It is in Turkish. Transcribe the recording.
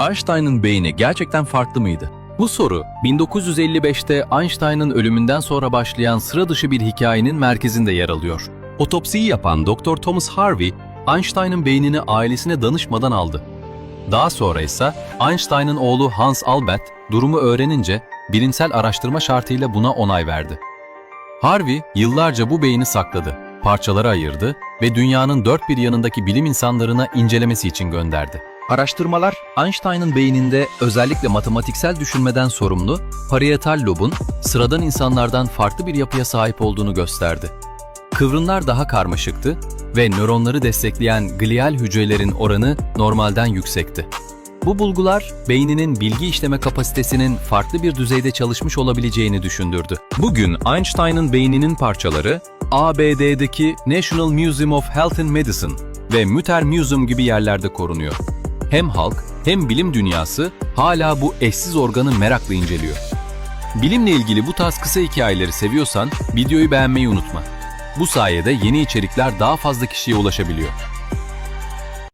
Einstein'ın beyni gerçekten farklı mıydı? Bu soru 1955'te Einstein'ın ölümünden sonra başlayan sıra dışı bir hikayenin merkezinde yer alıyor. Otopsiyi yapan Dr. Thomas Harvey, Einstein'ın beynini ailesine danışmadan aldı. Daha sonra ise Einstein'ın oğlu Hans Albert durumu öğrenince bilimsel araştırma şartıyla buna onay verdi. Harvey yıllarca bu beyni sakladı, parçalara ayırdı ve dünyanın dört bir yanındaki bilim insanlarına incelemesi için gönderdi. Araştırmalar Einstein'ın beyninde özellikle matematiksel düşünmeden sorumlu parietal lobun sıradan insanlardan farklı bir yapıya sahip olduğunu gösterdi. Kıvrımlar daha karmaşıktı ve nöronları destekleyen glial hücrelerin oranı normalden yüksekti. Bu bulgular beyninin bilgi işleme kapasitesinin farklı bir düzeyde çalışmış olabileceğini düşündürdü. Bugün Einstein'ın beyninin parçaları ABD'deki National Museum of Health and Medicine ve Mütter Museum gibi yerlerde korunuyor. Hem halk hem bilim dünyası hala bu eşsiz organı merakla inceliyor. Bilimle ilgili bu tarz kısa hikayeleri seviyorsan videoyu beğenmeyi unutma. Bu sayede yeni içerikler daha fazla kişiye ulaşabiliyor.